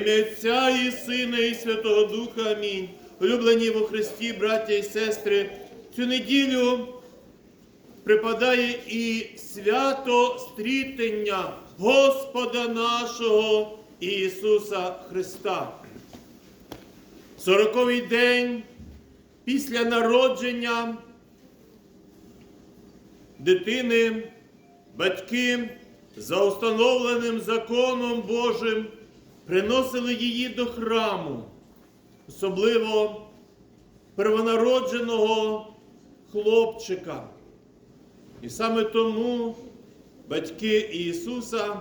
Ім'я Отця і Сина, і Святого Духа. Амінь. Улюблені во Христі, браття і сестри, цю неділю припадає і свято стрітення Господа нашого Ісуса Христа. Сороковий день після народження дитини, батьки за установленим законом Божим приносили її до храму, особливо первонародженого хлопчика. І саме тому батьки Ісуса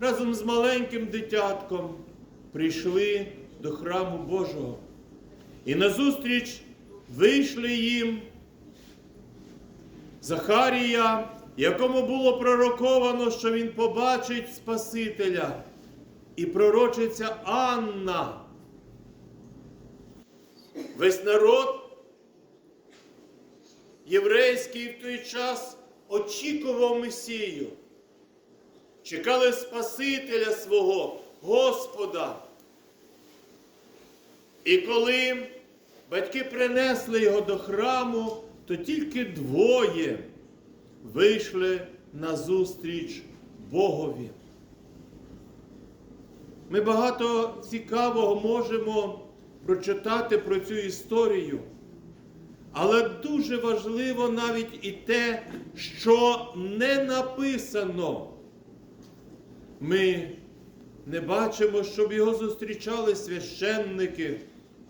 разом з маленьким дитятком прийшли до храму Божого. І назустріч вийшли їм Захарія, якому було пророковано, що він побачить Спасителя, і пророчиця Анна. Весь народ єврейський в той час очікував Месію. Чекали Спасителя свого, Господа. І коли батьки принесли його до храму, то тільки двоє вийшли на зустріч Богові. Ми багато цікавого можемо прочитати про цю історію, але дуже важливо навіть і те, що не написано. Ми не бачимо, щоб його зустрічали священники,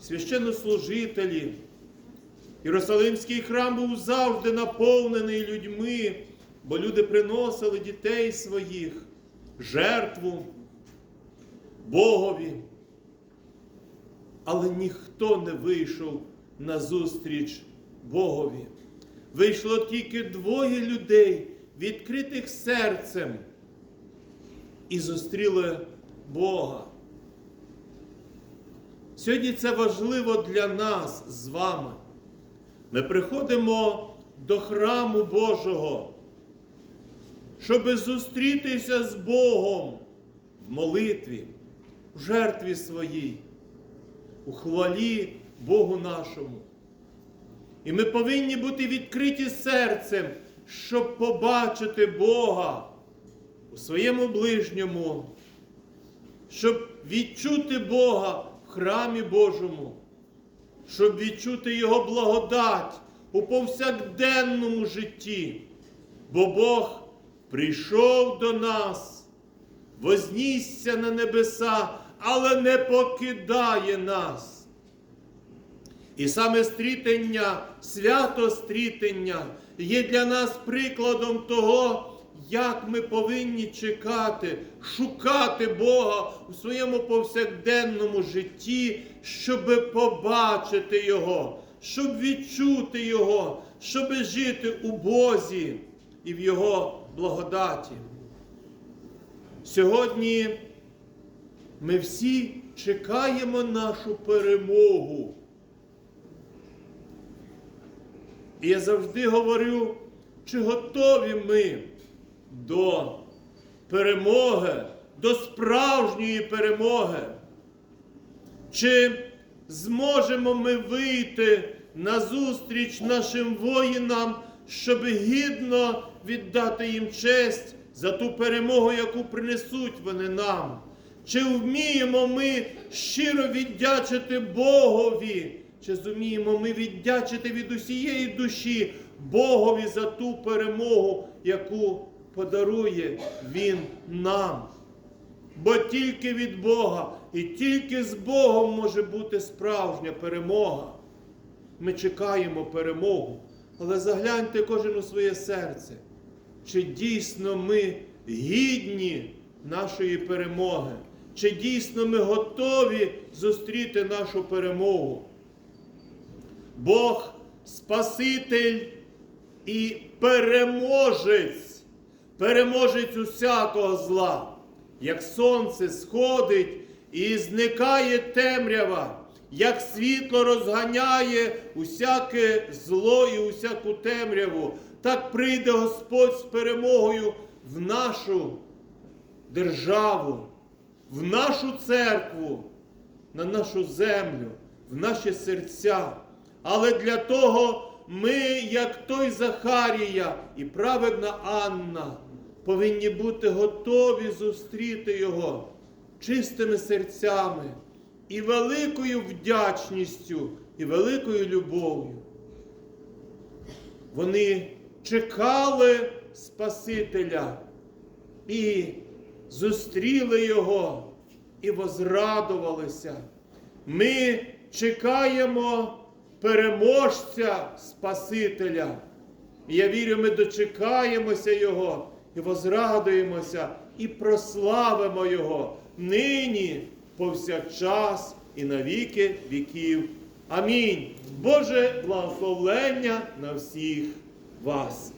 священнослужителі. Єрусалимський храм був завжди наповнений людьми, бо люди приносили дітей своїх, жертву Богові. Але ніхто не вийшов на зустріч Богові. Вийшло тільки двоє людей, відкритих серцем, і зустріли Бога. Сьогодні це важливо для нас з вами. Ми приходимо до храму Божого, щоб зустрітися з Богом в молитві, в жертві своїй, у хвалі Богу нашому. І ми повинні бути відкриті серцем, щоб побачити Бога у своєму ближньому, щоб відчути Бога в храмі Божому щоб відчути Його благодать у повсякденному житті. Бо Бог прийшов до нас, вознісся на небеса, але не покидає нас. І саме стрітення, свято стрітення є для нас прикладом того, як ми повинні чекати, шукати Бога у своєму повсякденному житті, щоб побачити Його, щоб відчути Його, щоб жити у Бозі і в Його благодаті. Сьогодні ми всі чекаємо нашу перемогу. І я завжди говорю, чи готові ми до перемоги, до справжньої перемоги. Чи зможемо ми вийти на зустріч нашим воїнам, щоб гідно віддати їм честь за ту перемогу, яку принесуть вони нам? Чи вміємо ми щиро віддячити Богові? Чи зуміємо ми віддячити від усієї душі Богові за ту перемогу, яку подарує Він нам? Бо тільки від Бога і тільки з Богом може бути справжня перемога. Ми чекаємо перемогу, але загляньте кожен у своє серце, чи дійсно ми гідні нашої перемоги, чи дійсно ми готові зустріти нашу перемогу. Бог Спаситель і переможець, переможець усякого зла. Як сонце сходить і зникає темрява, як світло розганяє усяке зло і усяку темряву, так прийде Господь з перемогою в нашу державу, в нашу церкву, на нашу землю, в наші серця. Але для того ми, як той Захарія і праведна Анна, повинні бути готові зустріти Його чистими серцями і великою вдячністю, і великою любов'ю. Вони чекали Спасителя і зустріли Його і возрадувалися. Ми чекаємо переможця Спасителя. Я вірю, ми дочекаємося Його і возрадуємося, і прославимо Його нині, повсякчас і на віки віків. Амінь. Боже благословлення на всіх вас.